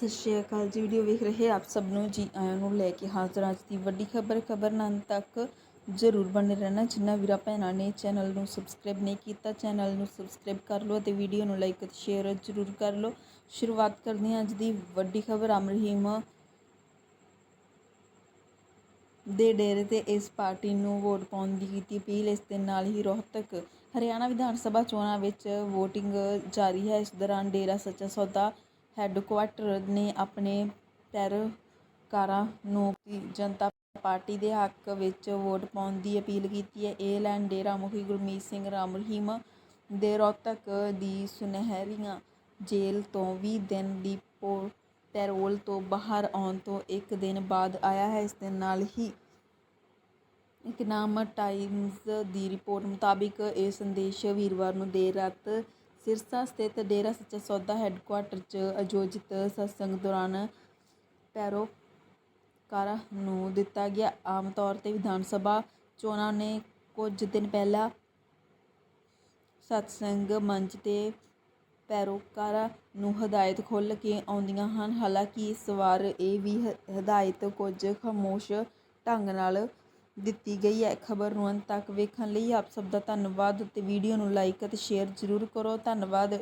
ਸਤਿ ਸ਼੍ਰੀ ਅਕਾਲ ਜੀ। ਵੀਡੀਓ ਵੇਖ ਰਹੇ ਆਪ ਸਭ ਨੂੰ, ਜੀ ਆਇਆਂ ਨੂੰ ਲੈ ਕੇ ਹਾਜ਼ਰ ਅੱਜ ਦੀ ਵੱਡੀ ਖਬਰ। ਖਬਰ ਨਾਲ ਤੱਕ ਜ਼ਰੂਰ ਬਣੇ ਰਹਿਣਾ। ਜਿਨ੍ਹਾਂ ਵੀਰਾ ਭੈਣਾਂ ਨੇ ਚੈਨਲ ਨੂੰ ਸਬਸਕ੍ਰਾਈਬ ਨਹੀਂ ਕੀਤਾ ਚੈਨਲ ਨੂੰ ਸਬਸਕ੍ਰਾਈਬ ਕਰ ਲਓ ਅਤੇ ਵੀਡੀਓ ਨੂੰ ਲਾਈਕ ਅਤੇ ਸ਼ੇਅਰ ਜ਼ਰੂਰ ਕਰ ਲਓ। ਸ਼ੁਰੂਆਤ ਕਰਦੇ ਹਾਂ ਅੱਜ ਦੀ ਵੱਡੀ ਖਬਰ। ਅਮਰ ਰਹੀਮ ਦੇ ਡੇਰੇ ਤੇ ਇਸ ਪਾਰਟੀ ਨੂੰ ਵੋਟ ਪਾਉਣ ਦੀ ਕੀਤੀ ਅਪੀਲ। ਇਸ ਦੇ ਨਾਲ ਹੀ ਰੋਹਤਕ ਹਰਿਆਣਾ ਵਿਧਾਨ ਸਭਾ ਚੋਣਾਂ ਵਿੱਚ VOTING ਜਾਰੀ ਹੈ। ਇਸ ਦੌਰਾਨ ਡੇਰਾ ਸੱਚਾ ਸੌਦਾ ਹੈੱਡਕੁਆਟਰ ਨੇ ਆਪਣੇ ਪੈਰੋਕਾਰਾਂ ਨੂੰ ਜਨਤਾ ਪਾਰਟੀ ਦੇ ਹੱਕ ਵਿੱਚ ਵੋਟ ਪਾਉਣ ਦੀ ਅਪੀਲ ਕੀਤੀ ਹੈ। ਇਹ ਐਲਾਨ ਡੇਰਾ ਮੁਖੀ ਗੁਰਮੀਤ ਸਿੰਘ ਰਾਮ ਰਹੀਮ ਦੇ ਰੋਹਤਕ ਦੀ ਸੁਨਹਿਰੀਆਂ ਜੇਲ੍ਹ ਤੋਂ ਵੀਹ ਦਿਨ ਦੀ ਪੋ, ਪੈਰੋਲ ਤੋਂ ਬਾਹਰ ਆਉਣ ਤੋਂ ਇੱਕ ਦਿਨ ਬਾਅਦ ਆਇਆ ਹੈ। ਇਸ ਦੇ ਨਾਲ ਹੀ ਇਕਨਾਮ ਟਾਈਮਜ਼ ਦੀ ਰਿਪੋਰਟ ਮੁਤਾਬਿਕ ਇਹ ਸੰਦੇਸ਼ ਵੀਰਵਾਰ ਨੂੰ ਦੇਰ ਰਾਤ ਸਿਰਸਾ ਸਥਿਤ ਡੇਰਾ ਸੱਚਾ ਸੌਦਾ ਹੈੱਡਕੁਆਟਰ 'ਚ ਆਯੋਜਿਤ ਸਤਸੰਗ ਦੌਰਾਨ ਪੈਰੋਕਾਰਾਂ ਨੂੰ ਦਿੱਤਾ ਗਿਆ। ਆਮ ਤੌਰ ਤੇ ਵਿਧਾਨ ਸਭਾ ਚੋਣਾਂ ਨੇ ਕੁਝ ਦਿਨ ਪਹਿਲਾਂ ਸਤਸੰਗ ਮੰਚ ਤੇ ਪੈਰੋਕਾਰਾਂ ਨੂੰ ਹਦਾਇਤ ਖੁੱਲ੍ਹ ਕੇ ਆਉਂਦੀਆਂ ਹਨ। ਹਾਲਾਂਕਿ ਇਸ ਵਾਰ ਇਹ ਵੀ ਹਦਾਇਤ ਕੁਝ ਖਾਮੋਸ਼ ਢੰਗ ਨਾਲ ਦਿੱਤੀ ਗਈ ਹੈ। ਖਬਰ ਨੂੰ ਅੰਤ ਤੱਕ ਵੇਖਣ ਲਈ ਆਪ ਸਭ ਦਾ ਧੰਨਵਾਦ। ਅਤੇ ਵੀਡੀਓ ਨੂੰ ਲਾਈਕ ਅਤੇ ਸ਼ੇਅਰ ਜ਼ਰੂਰ ਕਰੋ। ਧੰਨਵਾਦ।